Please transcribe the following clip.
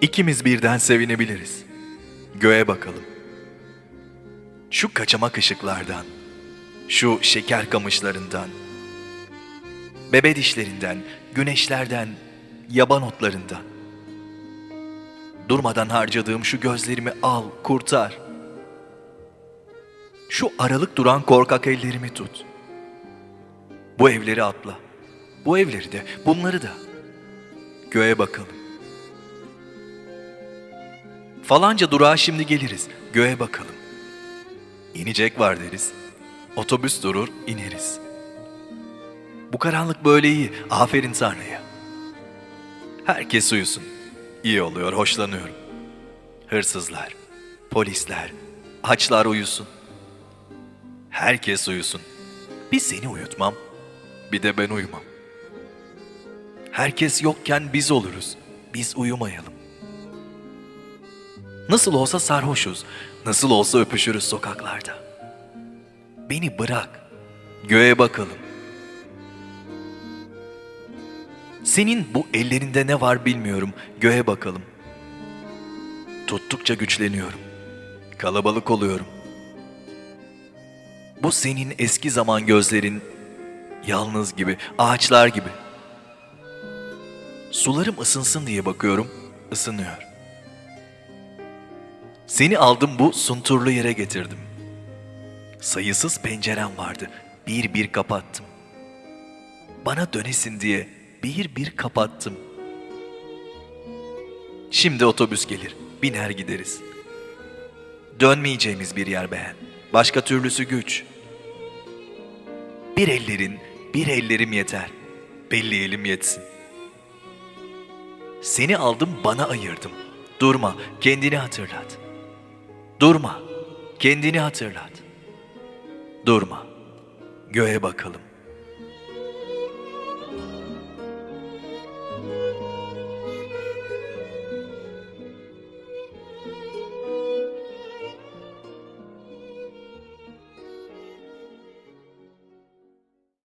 İkimiz birden sevinebiliriz. Göğe bakalım. Şu kaçamak ışıklardan, şu şeker kamışlarından, bebe dişlerinden, güneşlerden, yaban otlarından. Durmadan harcadığım şu gözlerimi al, kurtar. Şu aralık duran korkak ellerimi tut. Bu evleri atla. Bu evleri de, bunları da. Göğe bakalım. Falanca durağa şimdi geliriz. Göğe bakalım. İnecek var deriz. Otobüs durur, ineriz. Bu karanlık böyle iyi. Aferin Tanrı'ya. Herkes uyusun. İyi oluyor, hoşlanıyorum. Hırsızlar, polisler, açlar uyusun. Herkes uyusun. Bir seni uyutmam, bir de ben uyumam. Herkes yokken biz oluruz. Biz uyumayalım. Nasıl olsa sarhoşuz. Nasıl olsa öpüşürüz sokaklarda. Beni bırak. Göğe bakalım. Senin bu ellerinde ne var bilmiyorum. Göğe bakalım. Tuttukça güçleniyorum. Kalabalık oluyorum. Bu senin eski zaman gözlerin yalnız gibi, ağaçlar gibi. Sularım ısınsın diye bakıyorum, ısınıyor. Seni aldım bu sunturlu yere getirdim. Sayısız pencerem vardı, bir bir kapattım. Bana dönesin diye bir bir kapattım. Şimdi otobüs gelir, biner gideriz. Dönmeyeceğimiz bir yer beğen, başka türlüsü güç. Bir ellerin, bir ellerim yeter, belli elim yetsin. Seni aldım bana ayırdım. Durma, kendini hatırlat. Durma, kendini hatırlat. Durma, göğe bakalım.